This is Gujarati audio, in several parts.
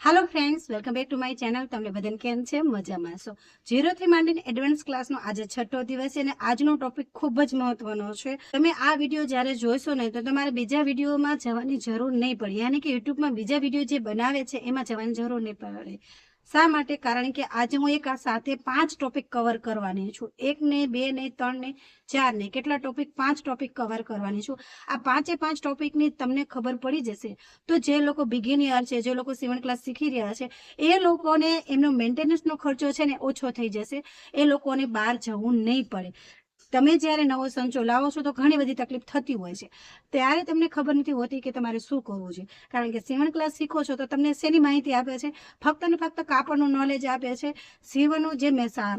Hello friends welcome back to my channel તમને બધાને કેમ છે? મજામાં. છો ઝીરોથી માંડીને એડવાન્સ ક્લાસનો આજે છઠ્ઠો દિવસ છે અને આજનો ટોપિક ખૂબ જ મહત્વનો છે. તમે આ વીડિયો જ્યારે જોશો ને તો તમારે બીજા વિડીયોમાં જવાની જરૂર નહીં પડે. યાની કે યુટ્યુબમાં બીજા વીડિયો જે બનાવે છે, એમાં જવાની જરૂર નહીં પડે. શા માટે? કારણ કે આજે હું એક સાથે પાંચ ટોપિક કવર કરવાની છું. એક ને બે ને ત્રણ ને ચાર ને કેટલા ટોપિક પાંચ ટોપિક કવર કરવાની છું. આ પાંચે પાંચ ટોપિકની તમને ખબર પડી જશે. તો જે લોકો બિગિનિયર છે, જે લોકો સીવણ ક્લાસ શીખી રહ્યા છે, એ લોકોને એમનો મેન્ટેનન્સનો ખર્ચો છે ને ઓછો થઈ જશે. એ લોકોને બહાર જવું નહીં પડે. તમે જ્યારે નવો સંચો લાવો છો તો ઘણી બધી તકલીફ થતી હોય છે. ત્યારે તમને ખબર નથી હોતી કે તમારે શું કરવું છે. કારણ કે સીવણ ક્લાસ શીખો છો તો તમને શેની માહિતી આપે છે? ફક્ત ને ફક્ત કાપડનું નોલેજ આપે છે. સીવણનું જે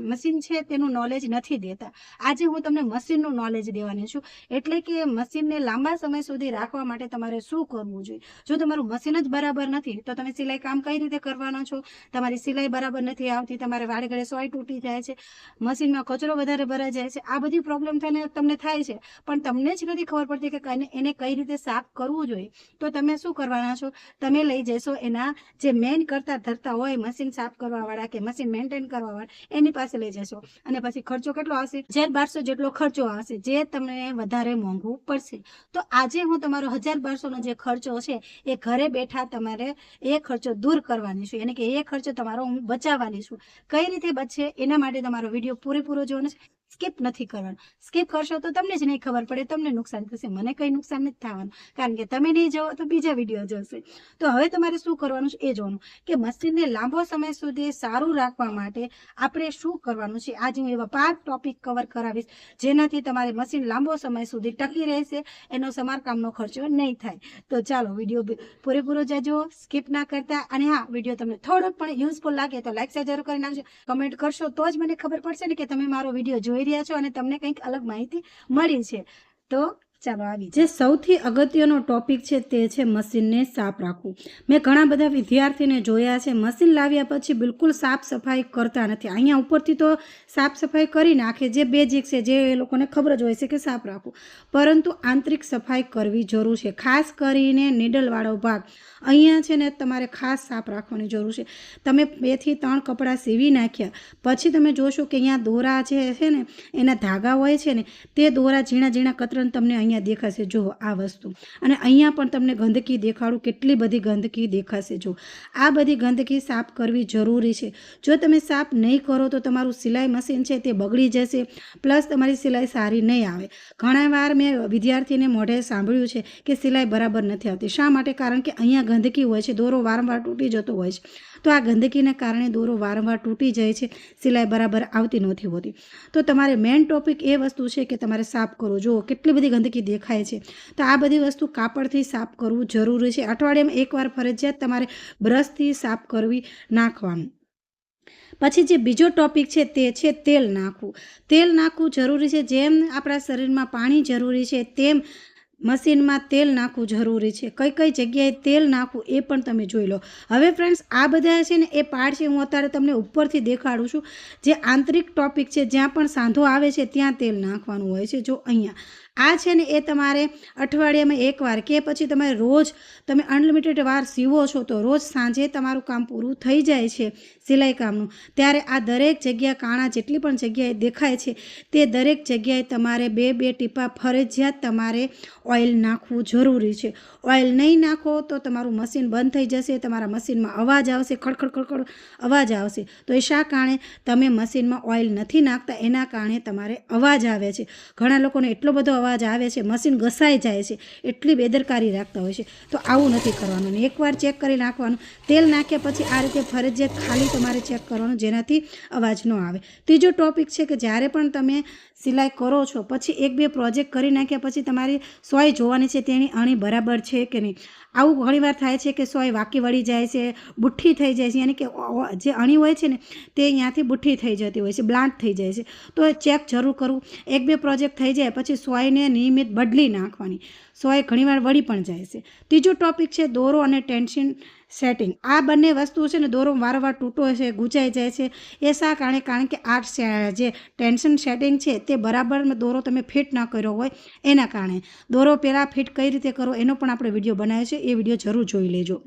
મશીન છે તેનું નોલેજ નથી દેતા. આજે હું તમને મશીનનું નોલેજ દેવાની છું. એટલે કે મશીનને લાંબા સમય સુધી રાખવા માટે તમારે શું કરવું જોઈએ? જો તમારું મશીન જ બરાબર નથી, તો તમે સિલાઈ કામ કઈ રીતે કરવાના છો? તમારી સિલાઈ બરાબર નથી આવતી, તમારે વાડે ઘડે સોય તૂટી જાય છે, મશીનમાં કચરો વધારે ભરાઈ જાય છે. આ બધી પ્રોબ્લેમ થઈને તમને થાય છે. પણ તમને જ નથી ખબર પડતી કે એને કઈ રીતે સાફ કરવું જોઈએ. તો તમે શું કરવાના છો? તમે લઈ જશો એના જે મેન કરતા ધરતા હોય મશીન સાફ કરવા વાળા કે મશીન મેન્ટેન કરવા વાળા એની પાસે લઈ જશો. અને પછી ખર્ચો કેટલો આવશે? હજાર બારસો જેટલો ખર્ચો આવશે, જે તમને વધારે મોંઘું પડશે. તો આજે હું તમારો હજાર બારસોનો જે ખર્ચો છે, એ ઘરે બેઠા તમારે એ ખર્ચો દૂર કરવાની છું. એટલે કે એ ખર્ચો તમારો હું બચાવવાની છું. કઈ રીતે બચશે? એના માટે તમારો વીડિયો પૂરેપૂરો જોવાનો છે. સ્કીપ નથી કરવાનું. સ્કીપ કરશો તો તમને જ નહીં ખબર પડે, તમને નુકસાન થશે. મને કંઈ નુકસાન નથી થવાનું, કારણ કે તમે નહીં જાઓ તો બીજા વીડિયો જશે. તો હવે તમારે શું કરવાનું છે? એ જોવાનું. કે મશીનને લાંબો સમય સુધી સારું રાખવા માટે આપણે શું કરવાનું છે? આજે હું એવા પાંચ ટોપિક કવર કરાવીશ, જેનાથી તમારે મશીન લાંબો સમય સુધી ટકી રહેશે, એનો સમારકામનો ખર્ચો નહીં થાય. તો ચાલો, વીડિયો પૂરેપૂરો જજો, સ્કીપ ના કરતા. અને હા, વીડિયો તમને થોડોક પણ યુઝફુલ લાગે તો લાઈક જરૂર કરી નાખજો. કમેન્ટ કરશો તો જ મને ખબર પડશે ને કે તમે મારો વીડિયો જોઈ રહ્યા છો અને તમને કંઈક અલગ માહિતી મળી છે. તો ચાલો આવી જે સૌથી અગત્યનો ટોપિક છે તે છે મશીનને સાફ રાખવું. મેં ઘણા બધા વિદ્યાર્થીને જોયા છે, મશીન લાવ્યા પછી બિલકુલ સાફ સફાઈ કરતા નથી. અહીંયા ઉપરથી તો સાફ સફાઈ કરી નાખે, જે બેઝિક છે, જે એ લોકોને ખબર જ હોય છે કે સાફ રાખવું. પરંતુ આંતરિક સફાઈ કરવી જરૂર છે, ખાસ કરીને નીડલવાળો ભાગ. અહીંયા છે ને તમારે ખાસ સાફ રાખવાની જરૂર છે. તમે બેથી ત્રણ કપડાં સીવી નાખ્યા, પછી તમે જોશો કે અહીંયા દોરા જે છે ને, એના ધાગા હોય છે ને, તે દોરા ઝીણા ઝીણા કતરન તમને અહીંયા દેખાશે. જો આ વસ્તુ. અને અહીંયા પણ તમને ગંદકી દેખાડું, કેટલી બધી ગંદકી દેખાશે. જો આ બધી ગંદકી સાફ કરવી જરૂરી છે. જો તમે સાફ નહીં કરો તો તમારું સિલાઈ મશીન છે તે બગડી જશે. પ્લસ તમારી સિલાઈ સારી નહીં આવે. ઘણા વાર મેં વિદ્યાર્થીને મોઢે સાંભળ્યું છે કે સિલાઈ બરાબર નથી આવતી. શા માટે? કારણ કે અહીંયા ગંદકી હોય છે. દોરો વારંવાર તૂટી જતો હોય છે. તો આ ગંદકીને કારણે દોરો વારંવાર તૂટી જાય છે, સિલાઈ બરાબર આવતી નથી હોતી. તો તમારે મેઇન ટોપિક એ વસ્તુ છે કે તમારે સાફ કરો. જુઓ, કેટલી બધી ગંદકી દેખાય છે. તો આ બધી વસ્તુ કાપડથી સાફ કરવું જરૂરી છે. અઠવાડિયામાં એકવાર ફરજિયાત તમારે બ્રશથી સાફ કરવી નાખવાનું. પછી જે બીજો ટોપિક છે તે છે તેલ નાખવું. તેલ નાખવું જરૂરી છે. જેમ આપણા શરીરમાં પાણી જરૂરી છે, તેમ મશીનમાં તેલ નાખવું જરૂરી છે. કઈ કઈ જગ્યાએ તેલ નાખવું એ પણ તમે જોઈ લો. હવે ફ્રેન્ડ્સ આ બધા છે ને, એ પાર્ટ છે. હું અત્યારે તમને ઉપરથી દેખાડું છું. જે આંતરિક ટોપિક છે, જ્યાં પણ સાંધો આવે છે, ત્યાં તેલ નાખવાનું હોય છે. જો અહીંયા આ છે ને એ તમારે અઠવાડિયામાં એકવાર કે પછી તમે રોજ તમે અનલિમિટેડ વાર સીવો છો તો રોજ સાંજે તમારું કામ પૂરું થઈ જાય છે સિલાઈ કામનું. ત્યારે આ દરેક જગ્યા કાણા જેટલી પણ જગ્યાએ દેખાય છે તે દરેક જગ્યાએ તમારે બે બે ટીપા ફરજિયાત તમારે ઓઇલ નાખવું જરૂરી છે. ઓઇલ નહીં નાખો તો તમારું મશીન બંધ થઈ જશે, તમારા મશીનમાં અવાજ આવશે, ખડખડ ખડખડ અવાજ આવશે. તો એ શા કારણે? તમે મશીનમાં ઓઇલ નથી નાખતા, એના કારણે તમારે અવાજ આવે છે. ઘણા લોકોને એટલો બધો અવાજ આવે છે, મશીન ઘસાઈ જાય છે, એટલી બેદરકારી રાખતા હોય છે. તો આવું નથી કરવાનું. એકવાર ચેક કરી નાખવાનું. તેલ નાખ્યા પછી આ રીતે ફરજિયાત ખાલી તમારે ચેક કરવાનું, જેનાથી અવાજ ન આવે. ત્રીજો ટોપિક છે કે જ્યારે પણ તમે સિલાઈ કરો છો, પછી એક બે પ્રોજેક્ટ કરી નાખ્યા પછી તમારી સોય જોવાની છે, તેની અણી બરાબર છે કે નહીં? આવું ઘણીવાર થાય છે કે સોય વાકી વળી જાય છે, બુઠ્ઠી થઈ જાય છે, યાની કે જે અણી હોય છે ને, તે અહીંયાથી બુઠ્ઠી થઈ જતી હોય છે, બ્લાન્ટ થઈ જાય છે. તો ચેક જરૂર કરવું. એક બે પ્રોજેક્ટ થઈ જાય, પછી સોયને નિયમિત બદલી નાખવાની. સોય ઘણીવાર વળી પણ જાય છે. ત્રીજો ટોપિક છે દોરો અને ટેન્શન સેટિંગ આ બંને વસ્તુ છે ને દોરો વારંવાર તૂટો છે ગુંચાઈ જાય છે. એ શા કારણે? કારણ કે આ જે ટેન્શન સેટિંગ છે તે બરાબર દોરો તમે ફિટ ન કર્યો હોય એના કારણે. દોરો પહેલાં ફિટ કઈ રીતે કરો એનો પણ આપણે વીડિયો બનાવ્યો છે. એ વીડિયો જરૂર જોઈ લેજો.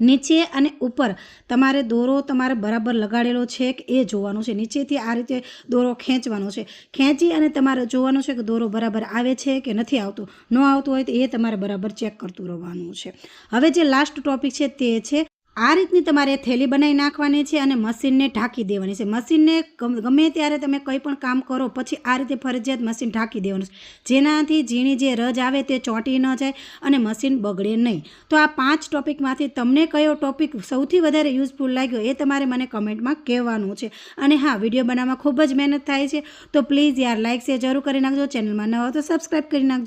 નીચે અને ઉપર તમારે દોરો તમારે બરાબર લગાડેલો છે કે એ જોવાનું છે. નીચેથી આ રીતે દોરો ખેંચવાનો છે. ખેંચી અને તમારે જોવાનું છે કે દોરો બરાબર આવે છે કે નથી આવતો. ન આવતો હોય તો એ તમારે બરાબર ચેક કરતું રહેવાનું છે. હવે જે લાસ્ટ ટોપિક છે તે છે આ રીતની તમારે થેલી બનાવી નાખવાની છે અને મશીનને ઢાંકી દેવાની છે. મશીનને ગમે ત્યારે તમે કંઈ પણ કામ કરો, પછી આ રીતે ફરજિયાત મશીન ઢાંકી દેવાનું છે. જેનાથી ઝીણી જે રજ આવે તે ચોંટી ન જાય અને મશીન બગડે નહીં. તો આ પાંચ ટોપિકમાંથી તમને કયો ટોપિક સૌથી વધારે યુઝફુલ લાગ્યો એ તમારે મને કમેન્ટમાં કહેવાનું છે. અને હા, વીડિયો બનાવવામાં ખૂબ જ મહેનત થાય છે. તો પ્લીઝ યાર લાઇક શેર જરૂર કરી નાખજો. ચેનલમાં ન હોય તો સબસ્ક્રાઈબ કરી નાખજો.